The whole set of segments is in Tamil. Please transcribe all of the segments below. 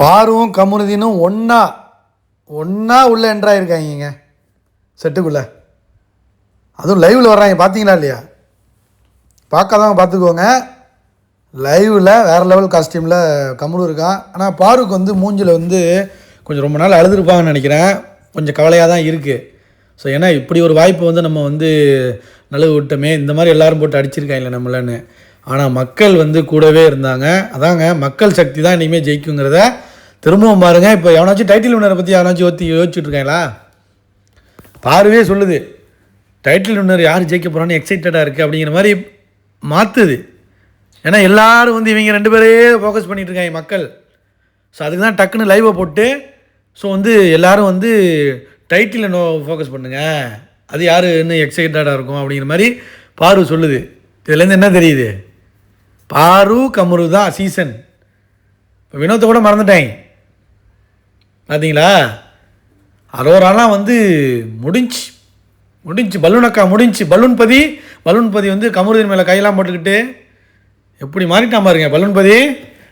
பாருவும் கமுருதினும் ஒன்றா ஒன்றா உள்ளே என்ட்ராயிருக்காங்க செட்டுக்குள்ளே. அதுவும் லைவில் வர்றாங்க பார்த்தீங்களா இல்லையா? பார்க்காதவங்க பார்த்துக்கோங்க. லைவில் வேறு லெவல் காஸ்டியூமில் கமுரு இருக்கான். ஆனால் பாருக்கு வந்து மூஞ்சில் வந்து கொஞ்சம் ரொம்ப நாள் அழுதுருப்பாங்கன்னு நினைக்கிறேன். கொஞ்சம் கவலையாக தான் இருக்குது ஸோ ஏன்னா இப்படி ஒரு வாய்ப்பு வந்து நம்ம வந்து நழுவு விட்டோமே இந்த மாதிரி எல்லோரும் போட்டு அடிச்சிருக்காங்க நம்மளன்னு. ஆனால் மக்கள் வந்து கூடவே இருந்தாங்க. அதாங்க மக்கள் சக்தி தான் இனிமேல் ஜெயிக்குங்கிறத திரும்பவும் பாருங்கள் இப்போ எவனாச்சும் டைட்டில் வினரை பற்றி எவனாச்சும் யோசி யோசிச்சுட்டு பார்வையே சொல்லுது டைட்டில் வின்னர் யார் ஜெயிக்க போகிறான்னு எக்ஸைட்டடாக இருக்குது அப்படிங்கிற மாதிரி மாற்றுது ஏன்னா எல்லோரும் வந்து இவங்க ரெண்டு பேரே ஃபோக்கஸ் பண்ணிட்டு இருக்காங்க மக்கள். ஸோ அதுக்கு தான் டக்குன்னு லைவை போட்டு ஸோ வந்து எல்லோரும் வந்து டைட்டில் நோ ஃபோக்கஸ் பண்ணுங்கள் அது யார் இன்னும் எக்ஸைட்டடாக இருக்கும் அப்படிங்கிற மாதிரி பாரு சொல்லுது. இதுலேருந்து என்ன தெரியுது? பாரு கமரு தான் சீசன் இப்போ வினோத்தை கூட மறந்துட்டேன். பார்த்தீங்களா அரோராலாம் வந்து முடிஞ்சு முடிஞ்சு பலூனக்கா முடிஞ்சு பலூன் பதி பலூன் பதி வந்து கமருதீன் மேலே கையெல்லாம் போட்டுக்கிட்டு எப்படி மாறிட்டான் பாருங்க பலூன் பதி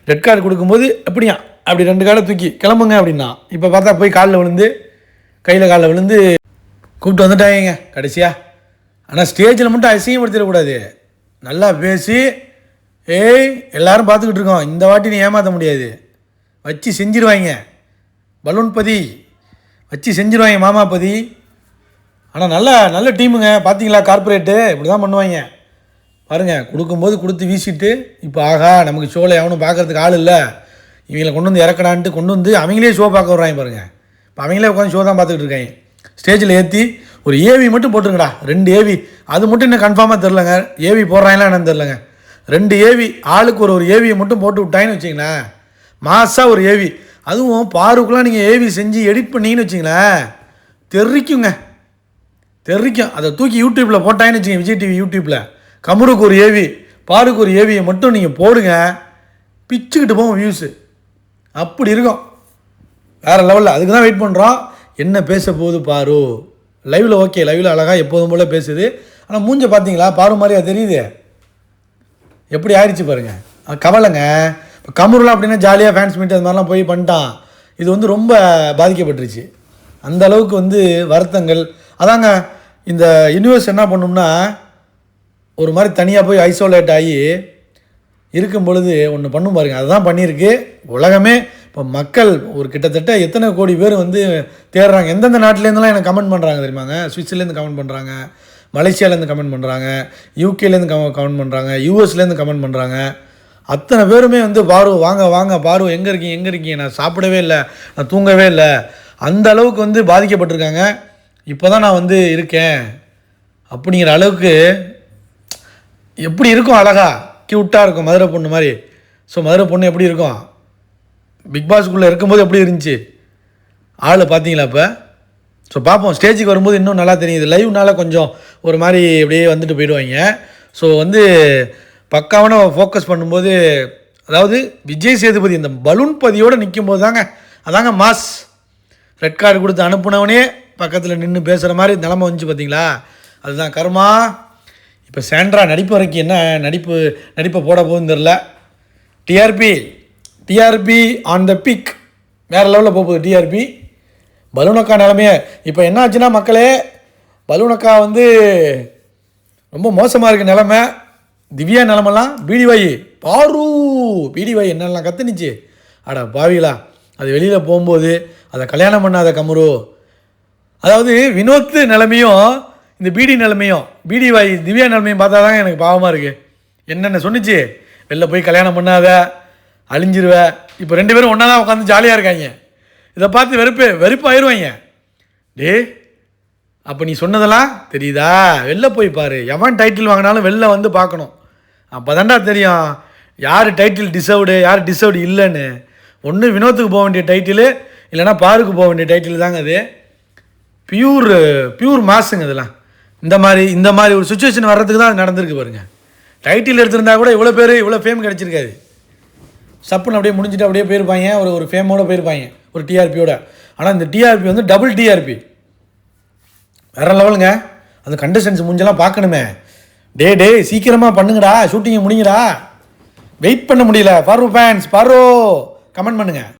ரெட் கார்டு கொடுக்கும்போது எப்படியா அப்படி ரெண்டு கார்டை தூக்கி கிளம்புங்க அப்படின்னா இப்போ பார்த்தா போய் காலில் விழுந்து கையில் காலில் விழுந்து கூப்பிட்டு வந்துட்டாங்க கடைசியா. ஆனால் ஸ்டேஜில் மட்டும் அசிங்கப்படுத்திடக்கூடாது நல்லா பேசி ஏய் எல்லோரும் பார்த்துக்கிட்டு இருக்கோம் இந்த வாட்டி நீ ஏமாற்ற முடியாது. வச்சு செஞ்சிருவாங்க பலூன் பதி வச்சு செஞ்சிருவாங்க மாமா பதி ஆனால் நல்ல நல்ல டீமுங்க. பார்த்தீங்களா கார்ப்பரேட்டு இப்படி தான் பண்ணுவாங்க. பாருங்கள் கொடுக்கும்போது கொடுத்து வீசிட்டு இப்போ ஆகா நமக்கு ஷோவில் எவனும் பார்க்கறதுக்கு ஆள் இல்லை. இவங்களை கொண்டு வந்து இறக்கடான்ட்டு கொண்டு வந்து அவங்களே ஷோ பார்க்க வர்றாங்க பாருங்கள் இப்போ அவங்களே உட்காந்து ஷோ தான் பார்த்துக்கிட்டு இருக்காங்க. ஸ்டேஜில் ஏற்றி ஒரு ஏவி மட்டும் போட்டுருங்கடா. ரெண்டு ஏவி அது மட்டும் இன்னும் கன்ஃபார்மாக தெரிலங்க ஏவி போடுறாங்களா என்னன்னு தெரிலங்க ரெண்டு ஏவி ஆளுக்கு ஒரு ஒரு ஏவியை மட்டும் போட்டு விட்டாங்கன்னு வச்சிங்களேன் மாசாக ஒரு ஏவி அதுவும் பாருக்கெலாம் நீங்கள் ஏவி செஞ்சு எடிட் பண்ணீங்கன்னு வச்சிங்களேன் தெரிக்குங்க. தெரிக்கும். அதை தூக்கி யூடியூப்பில் போட்டாங்கன்னு வச்சுங்க விஜய் டிவி யூடியூப்பில் கமருக்கு ஒரு ஏவி பாருக்கு ஒரு ஏவியை மட்டும் நீங்கள் போடுங்க பிச்சுக்கிட்டு போகும் வியூஸு அப்படி இருக்கும். வேறு லெவலில் அதுக்கு தான் வெயிட் பண்ணுறோம் என்ன பேச போகுது பாரு. லைவில் ஓகே லைவில் அழகாக எப்போதும் போல் பேசுது. ஆனால் மூஞ்ச பார்த்தீங்களா பாரு மாதிரியா தெரியுது. எப்படி ஆயிடுச்சு பாருங்கள் கவலைங்க. இப்போ அப்படின்னா ஜாலியாக ஃபேன்ஸ் மீட் அது மாதிரிலாம் போய் பண்ணிட்டான். இது வந்து ரொம்ப பாதிக்கப்பட்டுருச்சு. அந்த அளவுக்கு வந்து வருத்தங்கள். அதாங்க இந்த யூனிவர்ஸ் என்ன பண்ணும்னா ஒரு மாதிரி தனியாக போய் ஐசோலேட் ஆகி இருக்கும் பொழுது ஒன்று பண்ணும் பாருங்கள் அதுதான் பண்ணியிருக்கு. உலகமே இப்போ மக்கள் ஒரு கிட்டத்தட்ட எத்தனை கோடி பேர் வந்து தேடுறாங்க. எந்தெந்த நாட்டிலேருந்துலாம் எனக்கு கமெண்ட் பண்ணுறாங்க தெரியுமாங்க? சுவிட்சர்லேருந்து கமெண்ட் பண்ணுறாங்க மலேசியாலேருந்து கமெண்ட் பண்ணுறாங்க யூகேலேருந்து கம கமெண்ட் பண்ணுறாங்க யூஎஸ்லேருந்து கமெண்ட் பண்ணுறாங்க அத்தனை பேருமே வந்து பாரு வாங்க வாங்க பாரு எங்கே இருக்கீங்க எங்கே இருக்கீங்க? நான் சாப்பிடவே இல்லை நான் தூங்கவே இல்லை. அந்த அளவுக்கு வந்து பாதிக்கப்பட்டிருக்காங்க. இப்போ தான் நான் வந்து இருக்கேன். அப்படிங்கிற அளவுக்கு எப்படி இருக்கும் அழகா? க்யூட்டாக இருக்கும் மதுரை பொண்ணு மாதிரி. ஸோ மதுரை பொண்ணு எப்படி இருக்கும்? பிக் பாஸ்க்குள்ளே இருக்கும்போது எப்படி இருந்துச்சு? ஆள் பார்த்தீங்களா இப்போ? ஸோ பார்ப்போம் ஸ்டேஜுக்கு வரும்போது இன்னும் நல்லா தெரியுது. லைவ்னால கொஞ்சம் ஒரு மாதிரி அப்படியே வந்துட்டு போயிடுவாங்க. ஸோ வந்து பக்காவான ஃபோக்கஸ் பண்ணும்போது அதாவது விஜய் சேதுபதி இந்த பலூன் பதியோடு நிற்கும் போது தாங்க அதாங்க மாஸ். ரெட் கார்டு கொடுத்து அனுப்புனவனே பக்கத்தில் நின்று பேசுகிற மாதிரி நிலமை வந்துச்சு பார்த்தீங்களா அதுதான் கர்மா. இப்போ சேண்ட்ரா நடிப்பு வரைக்கும் என்ன நடிப்பு நடிப்பை போட போகுதுன்னு தெரில TRP TRP on the peak வேறு லெவலில் போகுது டிஆர்பி பலூனக்கா நிலமையே இப்போ என்ன ஆச்சுன்னா மக்களே பலூனக்கா வந்து ரொம்ப மோசமாக இருக்குது நிலமை. திவ்யா நிலமெல்லாம் பீடிவாயி. பாரு பீடிவாயி என்னெல்லாம் கத்துனுச்சு. அட பாவிகளா அது வெளியில் போகும்போது அதை கல்யாணம் பண்ணாத கமரு அதாவது வினோத் நிலைமையும் இந்த பீடி நிலைமையும் பீடி வாய் திவ்யா நிலைமையும் பார்த்தா தான் எனக்கு பாவமாக இருக்குது என்னென்ன சொன்னிச்சு? வெளில போய் கல்யாணம் பண்ணாத அழிஞ்சிருவ. இப்போ ரெண்டு பேரும் ஒன்றா தான் உட்காந்து ஜாலியாக இருக்காங்க. இதை பார்த்து வெறுப்பு வெறுப்பாயிருவாங்க டே அப்போ நீ சொன்னதெல்லாம் தெரியுதா? வெளில போய் பாரு. எவன் டைட்டில் வாங்கினாலும் வெளில வந்து பார்க்கணும். அப்போ தாண்டா தெரியும். யார் டைட்டில் டிசர்வ்டு யார் டிசர்வ்டு இல்லைன்னு. ஒன்று வினோத்துக்கு போக வேண்டிய டைட்டிலு இல்லைன்னா பாருக்கு போக வேண்டிய டைட்டில் தாங்க அது. பியூர் பியூர் மாஸுங்க இதெல்லாம். இந்த மாதிரி இந்த மாதிரி ஒரு சுச்சுவேஷன் வர்றதுக்கு தான் அது நடந்திருக்கு பாருங்க. டைட்டில் எடுத்திருந்தா கூட இவ்வளோ பேர் இவ்வளோ ஃபேம் கிடச்சிருக்காது. சப்புன்னு அப்படியே முடிஞ்சுட்டு அப்படியே போயிருப்பாங்க. ஒரு ஒரு ஃபேமோட போயிருப்பாங்க. ஒரு டிஆர்பியோட ஆனால் இந்த டிஆர்பி வந்து டபுள் டிஆர்பி வேற லெவலுங்க. அந்த கண்டஸ்டன்ஸ் முடிஞ்செல்லாம் பார்க்கணுமே. டே டே சீக்கிரமாக பண்ணுங்கடா. ஷூட்டிங்கை முடிங்கடா. வெயிட் பண்ண முடியல. பாரு ஃபேன்ஸ் பாரு கமெண்ட் பண்ணுங்கள்